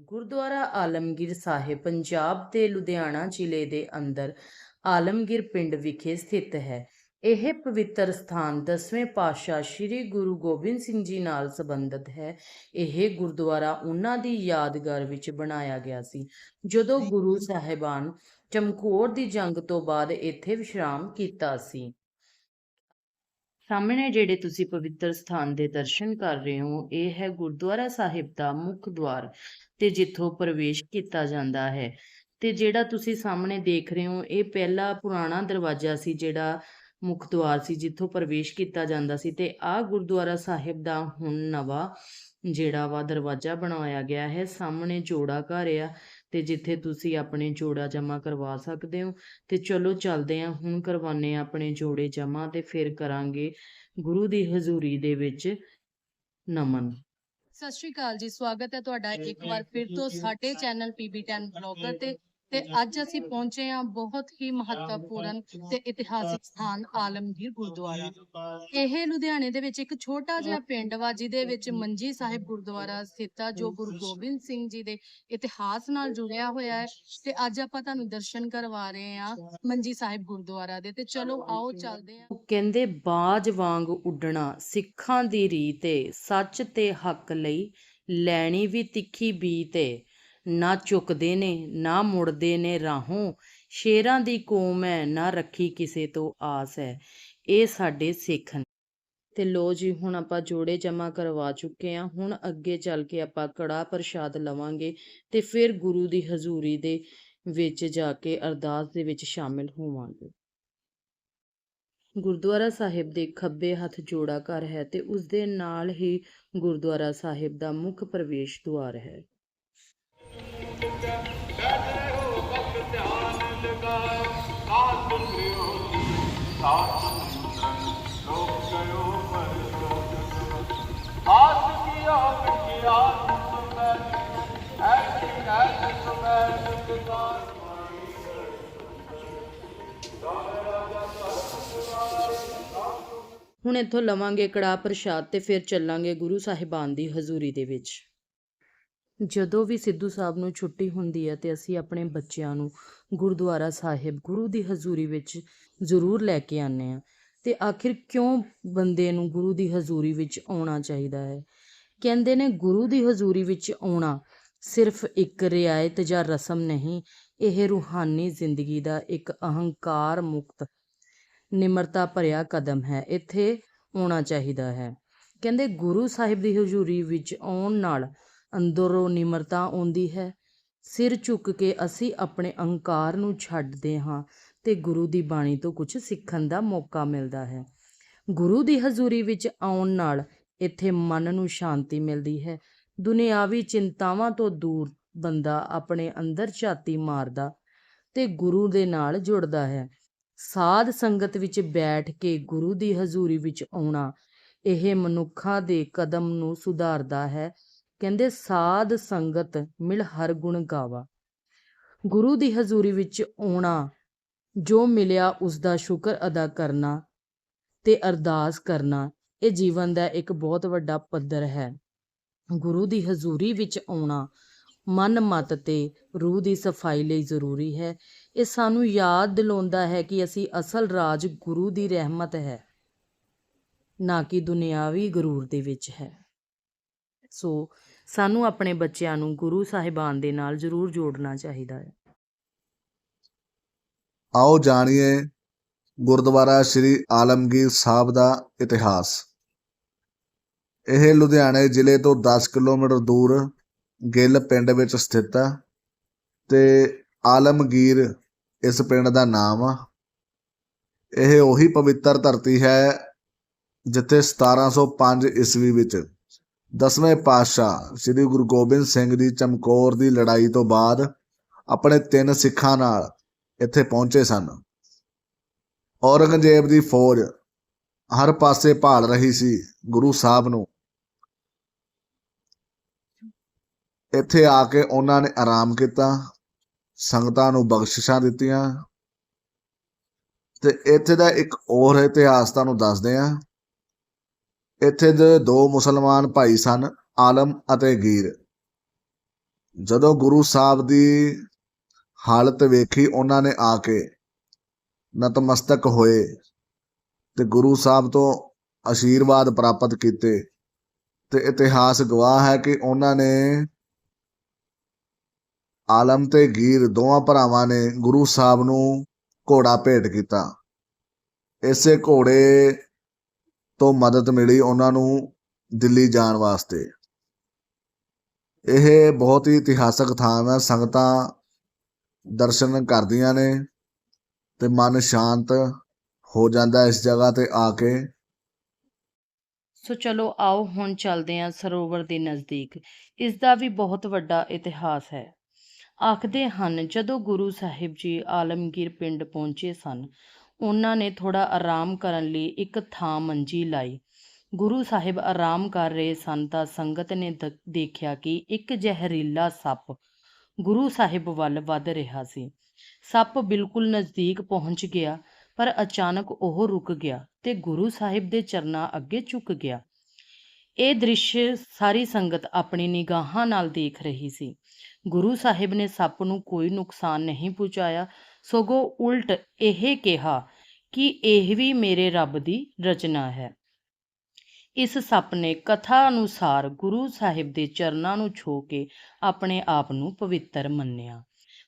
ਗੁਰਦੁਆਰਾ ਆਲਮਗੀਰ ਸਾਹਿਬ, ਪੰਜਾਬ ਦੇ ਲੁਧਿਆਣਾ ਜ਼ਿਲ੍ਹੇ ਦੇ ਅੰਦਰ ਆਲਮਗੀਰ ਪਿੰਡ ਵਿਖੇ ਸਥਿਤ ਹੈ। ਇਹ ਪਵਿੱਤਰ ਸਥਾਨ ਦਸਵੇਂ ਪਾਤਸ਼ਾਹ ਸ੍ਰੀ ਗੁਰੂ ਗੋਬਿੰਦ ਸਿੰਘ ਜੀ ਨਾਲ ਸੰਬੰਧਿਤ ਹੈ। ਇਹ ਗੁਰਦੁਆਰਾ ਉਹਨਾਂ ਦੀ ਯਾਦਗਾਰ ਵਿੱਚ ਬਣਾਇਆ ਗਿਆ ਸੀ। ਜਦੋਂ ਗੁਰੂ ਸਾਹਿਬਾਨ ਚਮਕੌਰ ਦੀ ਜੰਗ ਤੋਂ ਬਾਅਦ ਇੱਥੇ ਵਿਸ਼ਰਾਮ ਕੀਤਾ ਸੀ। ਸਾਹਮਣੇ ਜਿਹੜੇ ਤੁਸੀਂ ਪਵਿੱਤਰ ਸਥਾਨ ਦੇ ਦਰਸ਼ਨ ਕਰ ਰਹੇ ਹੋ, ਇਹ ਹੈ ਗੁਰਦੁਆਰਾ ਸਾਹਿਬ ਦਾ ਮੁੱਖ ਦੁਆਰ ਤੇ ਜਿੱਥੋਂ ਪ੍ਰਵੇਸ਼ ਕੀਤਾ ਜਾਂਦਾ ਹੈ। ਤੇ ਜਿਹੜਾ ਤੁਸੀਂ ਸਾਹਮਣੇ ਦੇਖ ਰਹੇ ਹੋ, ਇਹ ਪਹਿਲਾ ਪੁਰਾਣਾ ਦਰਵਾਜ਼ਾ ਸੀ ਜਿਹੜਾ ਮੁੱਖ ਦੁਆਰ ਸੀ ਜਿੱਥੋਂ ਪ੍ਰਵੇਸ਼ ਕੀਤਾ ਜਾਂਦਾ ਸੀ ਤੇ ਆਹ ਗੁਰਦੁਆਰਾ ਸਾਹਿਬ ਦਾ ਹੁਣ ਨਵਾਂ ਜਿਹੜਾ ਵਾ ਦਰਵਾਜ਼ਾ ਬਣਾਇਆ ਗਿਆ ਹੈ। ਸਾਹਮਣੇ ਜੋੜਾ ਘਰ ਆ ਤੇ ਜਿੱਥੇ ਤੁਸੀਂ ਆਪਣੇ ਜੋੜਾ ਜਮ੍ਹਾਂ ਕਰਵਾ ਸਕਦੇ ਹੋ। ਤੇ ਚਲੋ ਚੱਲਦੇ ਹਾਂ ਹੁਣ ਕਰਵਾਨੇ ਆ ਆਪਣੇ ਜੋੜੇ ਜਮ੍ਹਾਂ ਤੇ ਫਿਰ ਕਰਾਂਗੇ ਗੁਰੂ ਦੀ ਹਜ਼ੂਰੀ ਦੇ ਵਿੱਚ ਨਮਨ। ਸਤਿ ਸ਼੍ਰੀ ਅਕਾਲ ਜੀ ਸਵਾਗਤ ਹੈ ਤੁਹਾਡਾ ਇੱਕ ਵਾਰ ਫਿਰ ਤੋਂ ਸਾਡੇ ਚੈਨਲ PB10 ਬਲੌਗਰ ਤੇ। ਤੇ ਅੱਜ ਅਸੀਂ ਪਹੁੰਚੇ ਹਾਂ ਬਹੁਤ ਹੀ ਮਹੱਤਵਪੂਰਨ ਤੇ ਇਤਿਹਾਸਿਕ ਸਥਾਨ ਆਲਮਗੀਰ ਗੁਰਦੁਆਰਾ। ਇਹ ਲੁਧਿਆਣੇ ਦੇ ਵਿੱਚ ਇੱਕ ਛੋਟਾ ਜਿਹਾ ਪਿੰਡ ਵਾ ਜਿਹਦੇ ਵਿੱਚ ਮੰਜੀ ਸਾਹਿਬ ਗੁਰਦੁਆਰਾ ਸਥਿਤ ਆ ਜੋ ਗੁਰੂ ਗੋਬਿੰਦ ਸਿੰਘ ਜੀ ਦੇ ਇਤਿਹਾਸ ਨਾਲ ਜੁੜਿਆ ਹੋਇਆ ਹੈ। ਤੇ ਅੱਜ ਆਪਾਂ ਤੁਹਾਨੂੰ ਦਰਸ਼ਨ ਕਰਵਾ ਰਹੇ ਹਾਂ ਮੰਜੀ ਸਾਹਿਬ ਗੁਰਦੁਆਰਾ ਦੇ ਤੇ। ਚਲੋ ਆਓ ਚੱਲਦੇ ਹਾਂ। ਉਹ ਕਹਿੰਦੇ ਬਾਜ ਵਾਂਗ ਉੱਡਣਾ ਸਿੱਖਾਂ ਦੀ ਰੀਤ ਏ ਸੱਚ ਤੇ ਹੱਕ ਲਈ ਲੈਣੀ ਵੀ ਤਿੱਖੀ ਬੀਤ ਏ। ਨਾ ਝੁਕਦੇ ਨੇ, ਨਾ ਮੁੜਦੇ ਨੇ ਰਾਹੋਂ। ਸ਼ੇਰਾਂ ਦੀ ਕੌਮ ਹੈ, ਨਾ ਰੱਖੀ ਕਿਸੇ ਤੋਂ ਆਸ ਹੈ। ਇਹ ਸਾਡੇ ਸਿੱਖ ਤੇ ਲੋ ਜੀ, ਹੁਣ ਆਪਾਂ ਜੋੜੇ ਜਮਾ ਕਰਵਾ ਚੁੱਕੇ ਆ ਹੁਣ ਅੱਗੇ ਚੱਲ ਕੇ ਆਪਾਂ ਕੜਾ ਪ੍ਰਸ਼ਾਦ ਲਵਾਂਗੇ ਤੇ ਫਿਰ ਗੁਰੂ ਦੀ ਹਜ਼ੂਰੀ ਦੇ ਵਿੱਚ ਜਾ ਕੇ ਅਰਦਾਸ ਦੇ ਵਿੱਚ ਸ਼ਾਮਿਲ ਹੋਵਾਂਗੇ। ਗੁਰਦੁਆਰਾ ਸਾਹਿਬ ਦੇ ਖੱਬੇ ਹੱਥ ਜੋੜਾ ਘਰ ਹੈ ਤੇ ਉਸ ਦੇ ਨਾਲ ਹੀ ਗੁਰਦੁਆਰਾ ਸਾਹਿਬ ਦਾ ਮੁੱਖ ਪ੍ਰਵੇਸ਼ ਦੁਆਰ ਹੈ। ਹੁਣ ਇੱਥੋਂ ਲਵਾਂਗੇ ਕੜਾਹ ਪ੍ਰਸ਼ਾਦ ਤੇ ਫਿਰ ਚੱਲਾਂਗੇ ਗੁਰੂ ਸਾਹਿਬਾਨ ਦੀ ਹਜ਼ੂਰੀ ਦੇ ਵਿੱਚ। ਜਦੋਂ ਵੀ ਸਿੱਧੂ ਸਾਹਿਬ ਨੂੰ ਛੁੱਟੀ ਹੁੰਦੀ ਹੈ ਤੇ ਅਸੀਂ ਆਪਣੇ ਬੱਚਿਆਂ ਨੂੰ ਗੁਰਦੁਆਰਾ ਸਾਹਿਬ ਗੁਰੂ ਦੀ ਹਜ਼ੂਰੀ ਵਿੱਚ ਜ਼ਰੂਰ ਲੈ ਕੇ ਆਉਂਦੇ ਹਾਂ। ਤੇ ਆਖਿਰ ਕਿਉਂ ਬੰਦੇ ਨੂੰ ਗੁਰੂ ਦੀ ਹਜ਼ੂਰੀ ਵਿੱਚ ਆਉਣਾ ਚਾਹੀਦਾ ਹੈ? ਕਹਿੰਦੇ ਨੇ, ਗੁਰੂ ਦੀ ਹਜ਼ੂਰੀ ਵਿੱਚ ਆਉਣਾ ਸਿਰਫ ਇੱਕ ਰਿਆਇਤ ਜਾਂ ਰਸਮ ਨਹੀਂ, ਇਹ ਰੂਹਾਨੀ ਜ਼ਿੰਦਗੀ ਦਾ ਇੱਕ ਅਹੰਕਾਰ ਮੁਕਤ, ਨਿਮਰਤਾ ਭਰਿਆ ਕਦਮ ਹੈ। ਇੱਥੇ ਆਉਣਾ ਚਾਹੀਦਾ ਹੈ। ਕਹਿੰਦੇ, ਗੁਰੂ ਸਾਹਿਬ ਦੀ ਹਜ਼ੂਰੀ ਵਿੱਚ ਆਉਣ ਨਾਲ ਅੰਦਰੋਂ ਨਿਮਰਤਾ ਆਉਂਦੀ ਹੈ ਸਿਰ ਝੁੱਕ ਕੇ ਅਸੀਂ ਆਪਣੇ ਅਹੰਕਾਰ ਨੂੰ ਛੱਡਦੇ ਹਾਂ ਤੇ ਗੁਰੂ ਦੀ ਬਾਣੀ ਤੋਂ ਕੁਝ ਸਿੱਖਣ ਦਾ ਮੌਕਾ ਮਿਲਦਾ ਹੈ। ਗੁਰੂ ਦੀ ਹਜ਼ੂਰੀ ਵਿੱਚ ਆਉਣ ਨਾਲ ਇੱਥੇ ਮਨ ਨੂੰ ਸ਼ਾਂਤੀ ਮਿਲਦੀ ਹੈ। ਦੁਨਿਆਵੀ ਚਿੰਤਾਵਾਂ ਤੋਂ ਦੂਰ ਬੰਦਾ ਆਪਣੇ ਅੰਦਰ ਝਾਤੀ ਮਾਰਦਾ ਤੇ ਗੁਰੂ ਦੇ ਨਾਲ ਜੁੜਦਾ ਹੈ। ਸਾਧ ਸੰਗਤ ਵਿੱਚ ਬੈਠ ਕੇ ਗੁਰੂ ਦੀ ਹਜ਼ੂਰੀ ਵਿੱਚ ਆਉਣਾ ਇਹ ਮਨੁੱਖਾਂ ਦੇ ਕਦਮ ਨੂੰ ਸੁਧਾਰਦਾ ਹੈ ਕਹਿੰਦੇ ਸਾਧ ਸੰਗਤ ਮਿਲ ਹਰ ਗੁਣ ਗਾਵਾ। ਗੁਰੂ ਦੀ ਹਜ਼ੂਰੀ ਵਿੱਚ ਆਉਣਾ, ਜੋ ਮਿਲਿਆ ਉਸ ਦਾ ਸ਼ੁਕਰ ਅਦਾ ਕਰਨਾ ਤੇ ਅਰਦਾਸ ਕਰਨਾ, ਇਹ ਜੀਵਨ ਦਾ ਇੱਕ ਬਹੁਤ ਵੱਡਾ ਪੱਧਰ ਹੈ। ਗੁਰੂ ਦੀ ਹਜ਼ੂਰੀ ਵਿੱਚ ਆਉਣਾ ਮਨ ਮਤ ਤੇ ਰੂਹ ਦੀ ਸਫ਼ਾਈ ਲਈ ਜ਼ਰੂਰੀ ਹੈ। ਇਹ ਸਾਨੂੰ ਯਾਦ ਦਿਲਾਉਂਦਾ ਹੈ ਕਿ ਅਸੀਂ ਅਸਲ ਰਾਜ ਗੁਰੂ ਦੀ ਰਹਿਮਤ ਹੈ, ਨਾ ਕਿ ਦੁਨਿਆਵੀ ਗਰੂਰ ਦੇ ਵਿੱਚ ਹੈ। ਸੋ ਸਾਨੂੰ ਆਪਣੇ ਬੱਚਿਆਂ ਨੂੰ ਗੁਰੂ ਸਾਹਿਬਾਨ ਦੇ ਨਾਲ ਜ਼ਰੂਰ ਜੋੜਨਾ ਚਾਹੀਦਾ ਹੈ। ਆਓ ਜਾਣੀਏ ਗੁਰਦੁਆਰਾ ਸ੍ਰੀ ਆਲਮਗੀਰ ਸਾਹਿਬ ਦਾ ਇਤਿਹਾਸ। ਇਹ ਲੁਧਿਆਣੇ ਜ਼ਿਲ੍ਹੇ ਤੋਂ 10 ਕਿਲੋਮੀਟਰ ਦੂਰ ਗਿੱਲ ਪਿੰਡ ਵਿੱਚ ਸਥਿਤ ਹੈ ਤੇ ਆਲਮਗੀਰ ਇਸ ਪਿੰਡ ਦਾ ਨਾਮ ਆ। ਇਹ ਉਹੀ ਪਵਿੱਤਰ ਧਰਤੀ ਹੈ ਜਿੱਥੇ 1705 ਈਸਵੀ ਵਿੱਚ ਦਸਵੇਂ ਪਾਤਸ਼ਾਹ ਸ੍ਰੀ ਗੁਰੂ ਗੋਬਿੰਦ ਸਿੰਘ ਦੀ ਚਮਕੌਰ ਦੀ ਲੜਾਈ ਤੋਂ ਬਾਅਦ ਆਪਣੇ ਤਿੰਨ ਸਿੱਖਾਂ ਨਾਲ ਇੱਥੇ ਪਹੁੰਚੇ ਸਨ। ਔਰੰਗਜ਼ੇਬ ਦੀ ਫੌਜ ਹਰ ਪਾਸੇ ਭਾਲ ਰਹੀ ਸੀ ਗੁਰੂ ਸਾਹਿਬ ਨੂੰ। ਇੱਥੇ ਆ ਕੇ ਉਹਨਾਂ ਨੇ ਆਰਾਮ ਕੀਤਾ, ਸੰਗਤਾਂ ਨੂੰ ਬਖਸ਼ਿਸ਼ਾਂ ਦਿੱਤੀਆਂ। ਤੇ ਇੱਥੇ ਦਾ ਇੱਕ ਹੋਰ ਇਤਿਹਾਸ ਤੁਹਾਨੂੰ ਦੱਸਦੇ ਆ ਇੱਥੇ ਦੇ ਦੋ ਮੁਸਲਮਾਨ ਭਾਈ ਸਨ, ਆਲਮ ਅਤੇ ਗੀਰ। ਜਦੋਂ ਗੁਰੂ ਸਾਹਿਬ ਦੀ ਹਾਲਤ ਵੇਖੀ, ਉਹਨਾਂ ਨੇ ਆ ਕੇ ਨਤਮਸਤਕ ਹੋਏ ਤੇ ਗੁਰੂ ਸਾਹਿਬ ਤੋਂ ਆਸ਼ੀਰਵਾਦ ਪ੍ਰਾਪਤ ਕੀਤੇ। ਤੇ ਇਤਿਹਾਸ ਗਵਾਹ ਹੈ ਕਿ ਉਹਨਾਂ ਨੇ ਆਲਮ ਤੇ ਗੀਰ ਦੋਵਾਂ ਭਰਾਵਾਂ ਨੇ ਗੁਰੂ ਸਾਹਿਬ ਨੂੰ ਘੋੜਾ ਭੇਟ ਕੀਤਾ। ਇਸੇ ਘੋੜੇ ਤੋਂ ਮਦਦ ਮਿਲੀ ਉਹਨਾਂ ਨੂੰ ਦਿੱਲੀ ਜਾਣ ਵਾਸਤੇ। ਇਹ ਬਹੁਤ ਹੀ ਇਤਿਹਾਸਕ ਥਾਂ ਹੈ, ਸੰਗਤਾਂ ਦਰਸ਼ਨ ਕਰਦੀਆਂ ਨੇ ਤੇ ਮਨ ਸ਼ਾਂਤ ਹੋ ਜਾਂਦਾ ਇਸ ਜਗ੍ਹਾ ਤੇ ਆ ਕੇ। ਸੋ ਚਲੋ ਆਓ, ਹੁਣ ਚੱਲਦੇ ਹਾਂ ਸਰੋਵਰ ਦੇ ਨਜ਼ਦੀਕ। ਇਸ ਦਾ ਵੀ ਬਹੁਤ ਵੱਡਾ ਇਤਿਹਾਸ ਹੈ। ਆਖਦੇ ਹਨ, ਜਦੋਂ ਗੁਰੂ ਸਾਹਿਬ ਜੀ ਆਲਮਗੀਰ ਪਿੰਡ ਪਹੁੰਚੇ ਸਨ ਉਹਨਾਂ ਨੇ ਥੋੜਾ ਆਰਾਮ ਕਰਨ ਲਈ ਇੱਕ ਥਾਂ ਮੰਜੀ ਲਾਈ। ਗੁਰੂ ਸਾਹਿਬ ਆਰਾਮ ਕਰ ਰਹੇ ਸਨ ਤਾਂ ਸੰਗਤ ਨੇ ਦ- ਦੇਖਿਆ ਕਿ ਇੱਕ ਜ਼ਹਿਰੀਲਾ ਸੱਪ ਗੁਰੂ ਸਾਹਿਬ ਵੱਲ ਵੱਧ ਰਿਹਾ ਸੀ। ਸੱਪ ਬਿਲਕੁਲ ਨਜ਼ਦੀਕ ਪਹੁੰਚ ਗਿਆ, ਪਰ ਅਚਾਨਕ ਉਹ ਰੁਕ ਗਿਆ ਤੇ ਗੁਰੂ ਸਾਹਿਬ ਦੇ ਚਰਨਾਂ ਅੱਗੇ ਝੁਕ ਗਿਆ। ਇਹ ਦ੍ਰਿਸ਼ ਸਾਰੀ ਸੰਗਤ ਆਪਣੀ ਨਿਗਾਹਾਂ ਨਾਲ ਦੇਖ ਰਹੀ ਸੀ। ਗੁਰੂ ਸਾਹਿਬ ਨੇ ਸੱਪ ਨੂੰ ਕੋਈ ਨੁਕਸਾਨ ਨਹੀਂ ਪਹੁੰਚਾਇਆ ਸਗੋਂ ਉਲਟ ਇਹ ਕਿਹਾ ਕਿ ਇਹ ਵੀ ਮੇਰੇ ਰੱਬ ਦੀ ਰਚਨਾ ਹੈ। ਇਸ ਸੱਪ ਨੇ ਕਥਾ ਅਨੁਸਾਰ ਗੁਰੂ ਸਾਹਿਬ ਦੇ ਚਰਨਾਂ ਨੂੰ ਛੋ ਕੇ ਆਪਣੇ ਆਪ ਨੂੰ ਪਵਿੱਤਰ ਮੰਨਿਆ।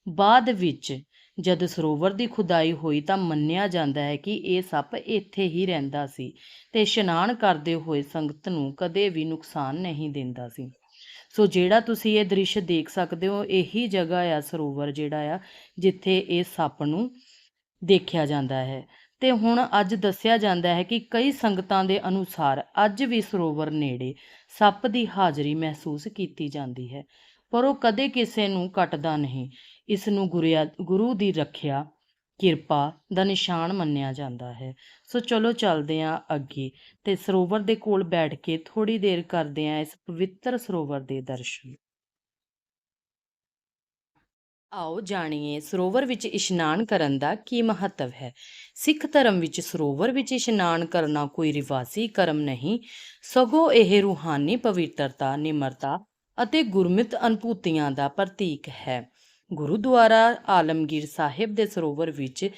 ਬਾਅਦ ਵਿੱਚ ਜਦ ਸਰੋਵਰ ਦੀ ਖੁਦਾਈ ਹੋਈ ਤਾਂ ਮੰਨਿਆ ਜਾਂਦਾ ਹੈ ਕਿ ਇਹ ਸੱਪ ਇੱਥੇ ਹੀ ਰਹਿੰਦਾ ਸੀ ਤੇ ਇਸ਼ਨਾਨ ਕਰਦੇ ਹੋਏ ਸੰਗਤ ਨੂੰ ਕਦੇ ਵੀ ਨੁਕਸਾਨ ਨਹੀਂ ਦਿੰਦਾ ਸੀ। ਸੋ ਜਿਹੜਾ ਤੁਸੀਂ ਇਹ ਦ੍ਰਿਸ਼ ਦੇਖ ਸਕਦੇ ਹੋ, ਇਹੀ ਜਗ੍ਹਾ ਆ ਸਰੋਵਰ ਜਿਹੜਾ ਆ, ਜਿੱਥੇ ਇਹ ਸੱਪ ਨੂੰ ਦੇਖਿਆ ਜਾਂਦਾ ਹੈ। ਤੇ ਹੁਣ ਅੱਜ ਦੱਸਿਆ ਜਾਂਦਾ ਹੈ ਕਿ ਕਈ ਸੰਗਤਾਂ ਦੇ ਅਨੁਸਾਰ ਅੱਜ ਵੀ ਸਰੋਵਰ ਨੇੜੇ ਸੱਪ ਦੀ ਹਾਜ਼ਰੀ ਮਹਿਸੂਸ ਕੀਤੀ ਜਾਂਦੀ ਹੈ, ਪਰ ਉਹ ਕਦੇ ਕਿਸੇ ਨੂੰ ਕੱਟਦਾ ਨਹੀਂ। ਇਸ ਨੂੰ ਗੁਰਿਆ, ਗੁਰੂ ਦੀ ਰੱਖਿਆ ਕਿਰਪਾ ਦਾ ਨਿਸ਼ਾਨ ਮੰਨਿਆ ਜਾਂਦਾ ਹੈ। ਸੋ ਚਲੋ ਚੱਲਦੇ ਹਾਂ ਅੱਗੇ ਤੇ ਸਰੋਵਰ ਦੇ ਕੋਲ ਬੈਠ ਕੇ ਥੋੜੀ ਦੇਰ ਕਰਦੇ ਹਾਂ ਇਸ ਪਵਿੱਤਰ ਸਰੋਵਰ ਦੇ ਦਰਸ਼ਨ। ਆਓ ਜਾਣੀਏ ਸਰੋਵਰ ਵਿੱਚ ਇਸ਼ਨਾਨ ਕਰਨ ਦਾ ਕੀ ਮਹੱਤਵ ਹੈ। ਸਿੱਖ ਧਰਮ ਵਿੱਚ ਸਰੋਵਰ ਵਿੱਚ ਇਸ਼ਨਾਨ ਕਰਨਾ ਕੋਈ ਰਿਵਾਸੀ ਕਰਮ ਨਹੀਂ। ਸਗੋਂ ਇਹ ਰੂਹਾਨੀ ਪਵਿੱਤਰਤਾ, ਨਿਮਰਤਾ ਅਤੇ ਗੁਰਮਿਤ ਅਨੁਭੂਤੀਆਂ ਦਾ ਪ੍ਰਤੀਕ ਹੈ। ਗੁਰਦੁਆਰਾ ਆਲਮਗੀਰ ਸਾਹਿਬ ਦੇ ਸਰੋਵਰ ਵਿੱਚ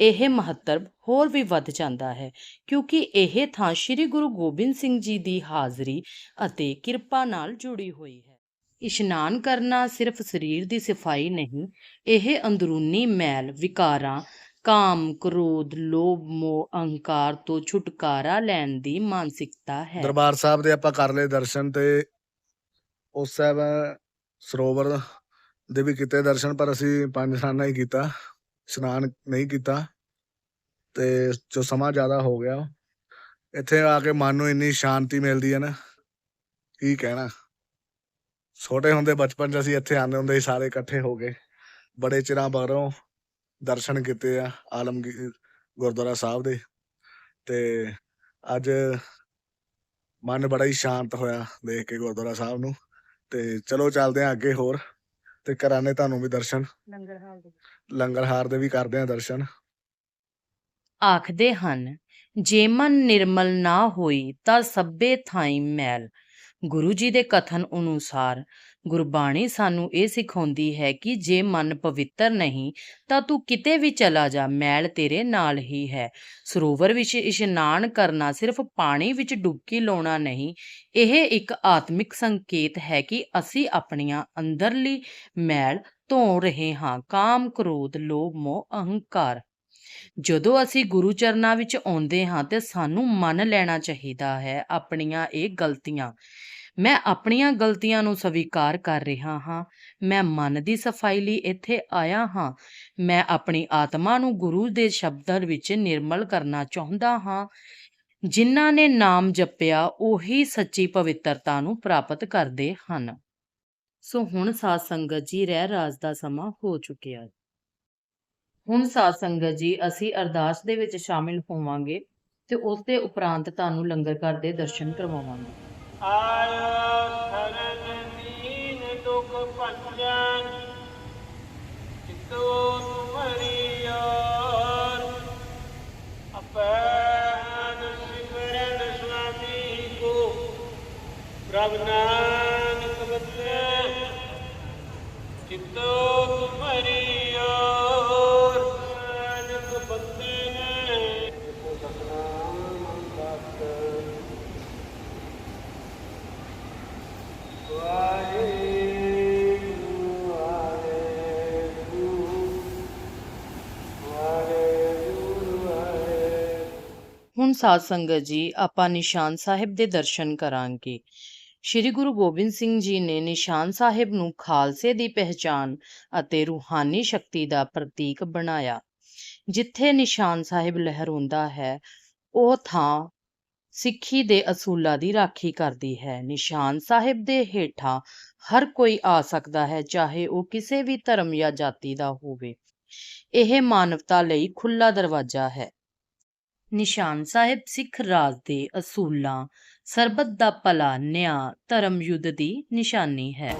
ਇਹ ਮਹੱਤਵ ਹੋਰ ਵੀ ਵੱਧ ਜਾਂਦਾ ਹੈ, ਕਿਉਂਕਿ ਇਹ ਥਾਂ ਸ੍ਰੀ ਗੁਰੂ ਗੋਬਿੰਦ ਸਿੰਘ ਜੀ ਦੀ ਹਾਜ਼ਰੀ ਅਤੇ ਕਿਰਪਾ ਨਾਲ ਜੁੜੀ ਹੋਈ ਹੈ। ਇਸ਼ਨਾਨ ਕਰਨਾ ਸਿਰਫ ਸਰੀਰ ਦੀ ਸਫ਼ਾਈ ਨਹੀਂ, ਇਹ ਅੰਦਰੂਨੀ ਮੈਲ, ਵਿਕਾਰਾਂ, ਕਾਮ, ਕ੍ਰੋਧ, ਲੋਭ, ਮੋਹ, ਅਹੰਕਾਰ ਤੋਂ ਛੁਟਕਾਰਾ ਲੈਣ ਦੀ ਮਾਨਸਿਕਤਾ ਹੈ। ਦਰਬਾਰ ਸਾਹਿਬ ਦੇ ਆਪਾਂ ਕਰ ਲਏ ਦਰਸ਼ਨ ਤੇ ਉਸ ਸਾਹਿਬ ਸਰੋਵਰ ਦੇ ਵੀ ਕੀਤੇ ਦਰਸ਼ਨ, ਪਰ ਅਸੀਂ ਪੰਜ ਸਾਨਾ ਹੀ ਕੀਤਾ, ਇਸ਼ਨਾਨ ਨਹੀਂ ਕੀਤਾ ਤੇ ਜੋ ਸਮਾਂ ਜ਼ਿਆਦਾ ਹੋ ਗਿਆ, ਇੱਥੇ ਆ ਕੇ ਮਨ ਨੂੰ ਇੰਨੀ ਸ਼ਾਂਤੀ ਮਿਲਦੀ ਹੈ ਨਾ, ਕੀ ਕਹਿਣਾ। ਛੋਟੇ ਹੁੰਦੇ ਬਚਪਨ 'ਚ ਅਸੀਂ ਇੱਥੇ ਆਉਂਦੇ ਹੁੰਦੇ ਸੀ, ਸਾਰੇ ਇਕੱਠੇ ਹੋ ਕੇ, ਬੜੇ ਚਿਰਾਂ ਬਾਅਦੋਂ ਦਰਸ਼ਨ ਕੀਤੇ ਆ, ਆਲਮਗੀਰ, ਗੁਰਦੁਆਰਾ ਸਾਹਿਬ ਦੇ, ਤੇ ਅੱਜ ਮਨ ਬੜਾ ਹੀ ਸ਼ਾਂਤ ਹੋਇਆ ਦੇਖ ਕੇ ਗੁਰਦੁਆਰਾ ਸਾਹਿਬ ਨੂੰ, ਤੇ ਚਲੋ ਚੱਲਦੇ ਹਾਂ ਅੱਗੇ ਹੋਰ। ਤੇ ਕਰਾਣੇ ਤੁਹਾਨੂੰ ਵੀ ਦਰਸ਼ਨ। ਲੰਗਰ ਹਾਲ ਦੇ ਲੰਗਰ ਹਾਰ ਦੇ ਵੀ ਕਰਦੇ ਹਾਂ ਦਰਸ਼ਨ। ਆਖਦੇ ਹਨ ਜੇ ਮਨ ਨਿਰਮਲ ਨਾ ਹੋਈ ਤਾਂ ਸਭੇ ਥਾਈ ਮੈਲ। ਗੁਰੂ ਜੀ ਦੇ ਕਥਨ ਅਨੁਸਾਰ ਗੁਰਬਾਣੀ ਸਾਨੂੰ ਇਹ ਸਿਖਾਉਂਦੀ ਹੈ ਕਿ ਜੇ ਮਨ ਪਵਿੱਤਰ ਨਹੀਂ, ਤਾਂ ਤੂੰ ਕਿਤੇ ਵੀ ਚਲਾ ਜਾ, ਮੈਲ ਤੇਰੇ ਨਾਲ ਹੀ ਹੈ। ਸਰੋਵਰ ਵਿੱਚ ਇਸ਼ਨਾਨ ਕਰਨਾ ਸਿਰਫ ਪਾਣੀ ਵਿੱਚ ਡੁਬਕੀ ਲਾਉਣਾ ਨਹੀਂ, ਇਹ ਇੱਕ ਆਤਮਿਕ ਸੰਕੇਤ ਹੈ ਕਿ ਅਸੀਂ ਆਪਣੀਆਂ ਅੰਦਰਲੀ ਮੈਲ ਧੋ ਰਹੇ ਹਾਂ, ਕਾਮ, ਕ੍ਰੋਧ, ਲੋਭ, ਮੋਹ, ਅਹੰਕਾਰ। ਜਦੋਂ ਅਸੀਂ ਗੁਰੂ ਚਰਨਾਂ ਵਿੱਚ ਆਉਂਦੇ ਹਾਂ, ਤੇ ਸਾਨੂੰ ਮੰਨ ਲੈਣਾ ਚਾਹੀਦਾ ਹੈ ਆਪਣੀਆਂ ਇਹ ਗਲਤੀਆਂ। ਮੈਂ ਆਪਣੀਆਂ ਗਲਤੀਆਂ ਨੂੰ ਸਵੀਕਾਰ ਕਰ ਰਿਹਾ ਹਾਂ। ਮੈਂ ਮਨ ਦੀ ਸਫ਼ਾਈ ਲਈ ਇੱਥੇ ਆਇਆ ਹਾਂ। ਮੈਂ ਆਪਣੀ ਆਤਮਾ ਨੂੰ ਗੁਰੂ ਦੇ ਸ਼ਬਦਾਂ ਵਿੱਚ ਨਿਰਮਲ ਕਰਨਾ ਚਾਹੁੰਦਾ ਹਾਂ। ਜਿਨ੍ਹਾਂ ਨੇ ਨਾਮ ਜਪਿਆ, ਉਹੀ ਸੱਚੀ ਪਵਿੱਤਰਤਾ ਨੂੰ ਪ੍ਰਾਪਤ ਕਰਦੇ ਹਨ। ਸੋ ਹੁਣ ਸਾਧ ਸੰਗਤ ਜੀ, ਰਹਿ ਰਾਜ ਦਾ ਸਮਾਂ ਹੋ ਚੁੱਕਿਆ ਹੈ। ਹੁਣ ਸਾਧ ਸੰਗਤ ਜੀ, ਅਸੀਂ ਅਰਦਾਸ ਦੇ ਵਿੱਚ ਸ਼ਾਮਿਲ ਹੋਵਾਂਗੇ ਤੇ ਉਸ ਦੇ ਉਪਰੰਤ ਤੁਹਾਨੂੰ ਲੰਗਰ ਘਰ ਦੇ ਦਰਸ਼ਨ ਕਰਵਾਵਾਂਗੇ। ਆਇਓ ਸ਼ਰਨ ਦੀਨ ਦੁਖ ਭੰਜਨ ਚਿਤੋ ਤੁਮਰੀ ਔਰ ਅਪੈਨ ਸਿਮਰਨ ਸੁਆਮੀ ਕੋ, ਪ੍ਰਭ ਨਾਨਕ ਬਤੇ ਚਿਤੋ ਤੁਮਰੀ ਸਾਧ ਸੰਗਤ ਜੀ, ਆਪਾਂ ਨਿਸ਼ਾਨ ਸਾਹਿਬ ਦੇ ਦਰਸ਼ਨ ਕਰਾਂਗੇ। ਸ੍ਰੀ ਗੁਰੂ ਗੋਬਿੰਦ ਸਿੰਘ ਜੀ ਨੇ ਨਿਸ਼ਾਨ ਸਾਹਿਬ ਨੂੰ ਖਾਲਸੇ ਦੀ ਪਹਿਚਾਨ ਅਤੇ ਰੂਹਾਨੀ ਸ਼ਕਤੀ ਦਾ ਪ੍ਰਤੀਕ ਬਣਾਇਆ। ਜਿੱਥੇ ਨਿਸ਼ਾਨ ਸਾਹਿਬ ਲਹਿਰਾਉਂਦਾ ਹੈ, ਉਹ ਥਾਂ ਸਿੱਖੀ ਦੇ ਅਸੂਲਾਂ ਦੀ ਰਾਖੀ ਕਰਦੀ ਹੈ। ਨਿਸ਼ਾਨ ਸਾਹਿਬ ਦੇ ਹੇਠਾਂ ਹਰ ਕੋਈ ਆ ਸਕਦਾ ਹੈ, ਚਾਹੇ ਉਹ ਕਿਸੇ ਵੀ ਧਰਮ ਜਾਂ ਜਾਤੀ ਦਾ ਹੋਵੇ। ਇਹ ਮਾਨਵਤਾ ਲਈ ਖੁੱਲਾ ਦਰਵਾਜ਼ਾ ਹੈ। ਨਿਸ਼ਾਨ ਸਾਹਿਬ ਸਿੱਖ ਰਾਜ ਦੇ ਅਸੂਲਾਂ, ਸਰਬੱਤ ਦਾ ਭਲਾ ਨਿਆਂ ਧਰਮ ਯੁੱਧ ਦੀ ਨਿਸ਼ਾਨੀ ਹੈ।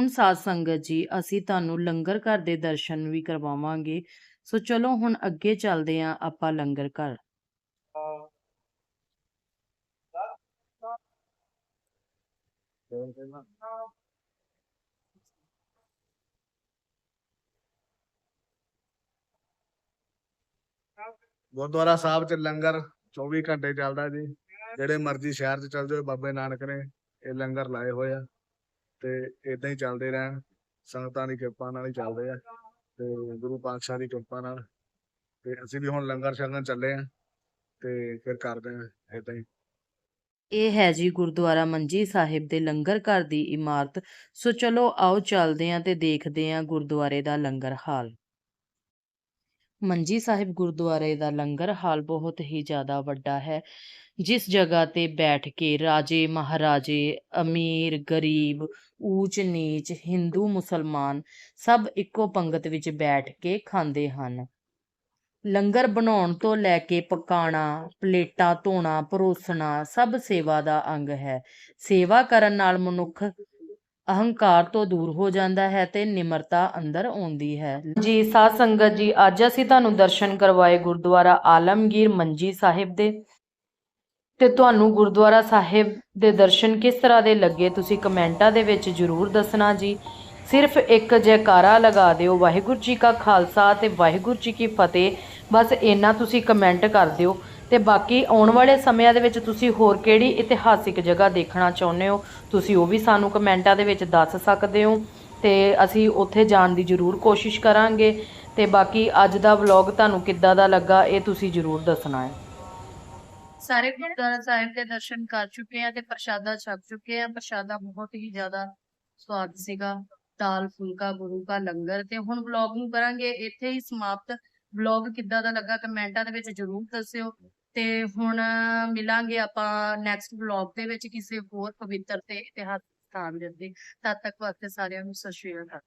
ਹੁਣ ਸਾਧ ਸੰਗਤ ਜੀ, ਅਸੀਂ ਤੁਹਾਨੂੰ ਲੰਗਰ ਘਰ ਦੇ ਦਰਸ਼ਨ ਵੀ ਕਰਵਾਵਾਂਗੇ। ਸੋ ਚਲੋ ਹੁਣ ਅੱਗੇ ਚੱਲਦੇ ਆਂ ਆਪਾਂ ਲੰਗਰ ਘਰ। ਗੁਰਦੁਆਰਾ ਸਾਹਿਬ 'ਚ ਲੰਗਰ 24 ਘੰਟੇ ਚੱਲਦਾ ਜੀ। ਜਿਹੜੇ ਮਰਜ਼ੀ ਸ਼ਹਿਰ 'ਚ ਚੱਲ ਜਾਓ, ਬਾਬੇ ਨਾਨਕ ਨੇ ਇਹ ਲੰਗਰ ਲਾਏ ਹੋਏ ਆ। ਤੇ ਇਦਾਂ ਹੀ ਚੱਲਦੇ ਰਹਿਣ, ਸੰਗਤਾਂ ਦੀ ਕਿਰਪਾ ਨਾਲ ਹੀ ਚੱਲਦੇ ਆ ਤੇ ਗੁਰੂ ਪਾਤਸ਼ਾਹ ਦੀ ਕਿਰਪਾ ਨਾਲ। ਤੇ ਅਸੀਂ ਵੀ ਹੁਣ ਲੰਗਰ ਛਕਣ ਚੱਲੇ ਆ ਤੇ ਫਿਰ ਕਰਦੇ ਆ ਇਦਾਂ ਹੀ। ਇਹ ਹੈ ਜੀ ਗੁਰਦੁਆਰਾ ਮੰਜੀ ਸਾਹਿਬ ਦੇ ਲੰਗਰ ਘਰ ਦੀ ਇਮਾਰਤ। ਸੋ ਚਲੋ ਆਓ ਚੱਲਦੇ ਆਂ ਤੇ ਦੇਖਦੇ ਆਂ ਗੁਰਦੁਆਰੇ ਦਾ ਲੰਗਰ ਹਾਲ। ਮੰਜੀ ਸਾਹਿਬ ਗੁਰਦੁਆਰੇ ਦਾ ਲੰਗਰ ਹਾਲ ਬਹੁਤ ਹੀ ਜ਼ਿਆਦਾ ਵੱਡਾ ਹੈ। ਜਿਸ ਜਗ੍ਹਾ ਤੇ ਬੈਠ ਕੇ ਰਾਜੇ ਮਹਾਰਾਜੇ, ਅਮੀਰ, ਗਰੀਬ, ਊਚ ਨੀਚ, ਹਿੰਦੂ, ਮੁਸਲਮਾਨ ਸਭ ਇੱਕੋ ਪੰਗਤ ਵਿੱਚ ਬੈਠ ਕੇ ਖਾਂਦੇ ਹਨ। ਲੰਗਰ ਬਣਾਉਣ ਤੋਂ ਲੈ ਕੇ ਪਕਾਣਾ ਪਲੇਟਾਂ ਧੋਣਾ, ਪਰੋਸਣਾ ਸਭ ਸੇਵਾ ਦਾ ਅੰਗ ਹੈ। ਸੇਵਾ ਕਰਨ ਨਾਲ ਮਨੁੱਖ ਅਹੰਕਾਰ ਤੋਂ ਦੂਰ ਹੋ ਜਾਂਦਾ ਹੈ ਤੇ ਨਿਮਰਤਾ ਅੰਦਰ ਆਉਂਦੀ ਹੈ। ਜੀ, ਸਾਧ ਸੰਗਤ ਜੀ, ਅੱਜ ਅਸੀਂ ਤੁਹਾਨੂੰ ਦਰਸ਼ਨ ਕਰਵਾਏ ਗੁਰਦੁਆਰਾ ਆਲਮਗੀਰ ਮੰਜੀ ਸਾਹਿਬ ਦੇ। ਤੇ ਤੁਹਾਨੂੰ ਗੁਰਦੁਆਰਾ ਸਾਹਿਬ ਦੇ ਦਰਸ਼ਨ ਕਿਸ ਤਰ੍ਹਾਂ ਦੇ ਲੱਗੇ, ਤੁਸੀਂ ਕਮੈਂਟਾਂ ਦੇ ਵਿੱਚ ਜਰੂਰ ਦੱਸਣਾ ਜੀ। ਸਿਰਫ ਇੱਕ ਜੈਕਾਰਾ ਲਗਾ ਦਿਓ, ਵਾਹਿਗੁਰੂ ਜੀ ਕਾ ਖਾਲਸਾ ਤੇ ਵਾਹਿਗੁਰੂ ਜੀ ਕੀ ਫਤਿਹ। ਬਸ ਇੰਨਾ ਤੁਸੀਂ ਕਮੈਂਟ ਕਰ ਦਿਓ। ਤੇ ਬਾਕੀ ਆਉਣ ਵਾਲੇ ਸਮਿਆਂ ਦੇ ਵਿੱਚ ਤੁਸੀਂ ਹੋਰ ਕਿਹੜੀ ਇਤਿਹਾਸਿਕ ਜਗ੍ਹਾ ਦੇਖਣਾ ਚਾਹੁੰਦੇ ਹੋ, ਤੁਸੀਂ ਉਹ ਵੀ ਸਾਨੂੰ ਕਮੈਂਟਾਂ ਦੇ ਵਿੱਚ ਦੱਸ ਸਕਦੇ ਹੋ, ਤੇ ਅਸੀਂ ਉੱਥੇ ਜਾਣ ਦੀ ਜ਼ਰੂਰ ਕੋਸ਼ਿਸ਼ ਕਰਾਂਗੇ, ਤੇ ਬਾਕੀ ਅੱਜ ਦਾ ਵਲੌਗ ਤੁਹਾਨੂੰ ਕਿੱਦਾਂ ਦਾ ਲੱਗਾ ਇਹ ਤੁਸੀਂ ਜ਼ਰੂਰ ਦੱਸਣਾ ਹੈ। ਸਾਰੇ ਗੁਰਦੁਆਰਾ ਸਾਹਿਬ ਦੇ ਦਰਸ਼ਨ ਕਰ ਚੁੱਕੇ ਆ ਤੇ ਪ੍ਰਸ਼ਾਦਾ ਛਕ ਚੁੱਕੇ ਆ ਪ੍ਰਸ਼ਾਦਾ ਬਹੁਤ ਹੀ ਜ਼ਿਆਦਾ ਸਵਾਦ ਸੀਗਾ, ਦਾਲ, ਫੁਲਕਾ ਗੁਰੂ ਦਾ ਲੰਗਰ ਤੇ ਹੁਣ ਵਲੌਗ ਨੂੰ ਕਰਾਂਗੇ, ਇੱਥੇ ਹੀ ਸਮਾਪਤ। ਵਲੌਗ ਕਿੱਦਾਂ ਦਾ ਲੱਗਾ ਕਮੈਂਟਾਂ ਦੇ ਵਿੱਚ ਜਰੂਰ ਦੱਸਿਓ ਤੇ ਹੁਣ ਮਿਲਾਂਗੇ ਆਪਾਂ ਨੈਕਸਟ ਵਲੌਗ ਦੇ ਵਿੱਚ ਕਿਸੇ ਹੋਰ ਪਵਿੱਤਰ ਤੇ ਇਤਿਹਾਸ ਸਥਾਨ ਦੇ ਉੱਤੇ ਤਦ ਤੱਕ ਵਾਸਤੇ ਸਾਰਿਆਂ ਨੂੰ ਸਤਿ ਸ਼੍ਰੀ ਅਕਾਲ।